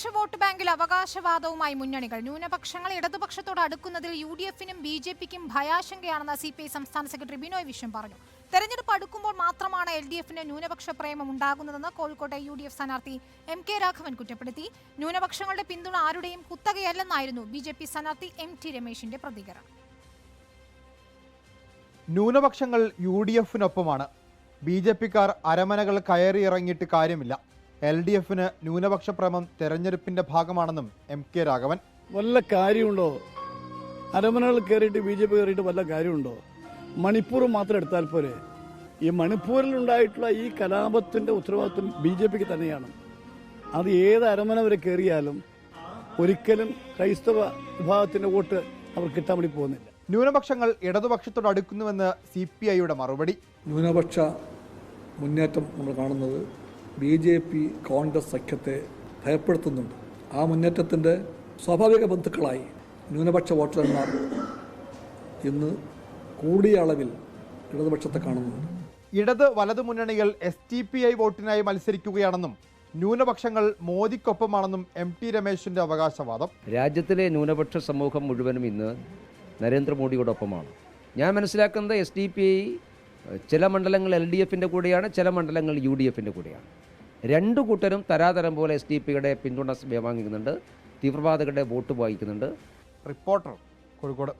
ന്യൂനപക്ഷ വോട്ട് ബാങ്കിൽ അവകാശവാദവുമായി മുന്നണികൾ ന്യൂനപക്ഷങ്ങൾ ഇടതുപക്ഷത്തോട് അടുക്കുന്നതിൽ യു ഡി എഫിനും ബി ജെ പിക്കും ഭയാശങ്കയാണെന്ന് സി പി ഐ സംസ്ഥാന സെക്രട്ടറി ബിനോയ് വിശ്വം പറഞ്ഞു. തെരഞ്ഞെടുപ്പ് അടുക്കുമ്പോൾ മാത്രമാണ് എൽ ഡി എഫിന് ന്യൂനപക്ഷ പ്രേമം ഉണ്ടാകുന്നതെന്ന് കോഴിക്കോട്ടെ യു ഡി എഫ് സ്ഥാനാർത്ഥി എം കെ രാഘവൻ കുറ്റപ്പെടുത്തി. ന്യൂനപക്ഷങ്ങളുടെ പിന്തുണ ആരുടെയും കുത്തകയല്ലെന്നായിരുന്നു ബി ജെ പി സ്ഥാനാർത്ഥി എം ടി രമേശിന്റെ പ്രതികരണം. ന്യൂനപക്ഷങ്ങൾ യു ഡി എഫിനൊപ്പമാണ് ബി ജെ പിക്കാർ അരമനകൾ കയറിയിറങ്ങിയിട്ട് കാര്യമില്ല. എൽ ഡി എഫിന് ന്യൂനപക്ഷ പ്രേമം തെരഞ്ഞെടുപ്പിന്റെ ഭാഗമാണെന്നും എം കെ രാഘവൻ. വല്ല കാര്യമുണ്ടോ? അരമനകൾ കയറിയിട്ട് ബി ജെ പി കയറിയിട്ട് വല്ല കാര്യമുണ്ടോ? മണിപ്പൂർ മാത്രം എടുത്താൽ പോരെ. ഈ മണിപ്പൂരിൽ ഉണ്ടായിട്ടുള്ള ഈ കലാപത്തിന്റെ ഉത്തരവാദിത്വം ബി ജെ പിക്ക് തന്നെയാണ്. അത് ഏത് അരമന വരെ കയറിയാലും ഒരിക്കലും ക്രൈസ്തവ വിഭാഗത്തിന്റെ വോട്ട് അവർ കിട്ടാൻ വേണ്ടി പോകുന്നില്ല. ന്യൂനപക്ഷങ്ങൾ ഇടതുപക്ഷത്തോട് അടുക്കുന്നുവെന്ന് സി പി ഐയുടെ മറുപടി. ന്യൂനപക്ഷ മുന്നേറ്റം നമ്മൾ കാണുന്നത് ബി ജെ പി കോൺഗ്രസ് സഖ്യത്തെ ഭയപ്പെടുത്തുന്നുണ്ട്. ആ മുന്നേറ്റത്തിന്റെ സ്വാഭാവിക ബന്ധുക്കളായി ന്യൂനപക്ഷ വോട്ടർമാർ ഇന്ന് കൂടിയ അളവിൽ ഇടതുപക്ഷത്തെ കാണുന്നുണ്ട്. ഇടത് വലതു മുന്നണികൾ എസ് ടി പി ഐ വോട്ടിനായി മത്സരിക്കുകയാണെന്നും ന്യൂനപക്ഷങ്ങൾ മോദിക്കൊപ്പമാണെന്നും എം ടി രമേശിന്റെ അവകാശവാദം. രാജ്യത്തിലെ ന്യൂനപക്ഷ സമൂഹം മുഴുവനും ഇന്ന് നരേന്ദ്രമോദിയോടൊപ്പമാണ്. ഞാൻ മനസ്സിലാക്കുന്നത് എസ് ഡി പി ഐ ചില മണ്ഡലങ്ങൾ എൽ ഡി എഫിന്റെ കൂടെയാണ് ചില മണ്ഡലങ്ങൾ യു ഡി എഫിന്റെ കൂടെയാണ്. രണ്ടു കൂട്ടരും തരാതരം പോലെ എസ് ഡി പിയുടെ പിന്തുണ വാങ്ങിക്കുന്നുണ്ട്. തീവ്രവാദികളുടെ വോട്ട് വാങ്ങിക്കുന്നുണ്ട് റിപ്പോർട്ടർ കോഴിക്കോട്.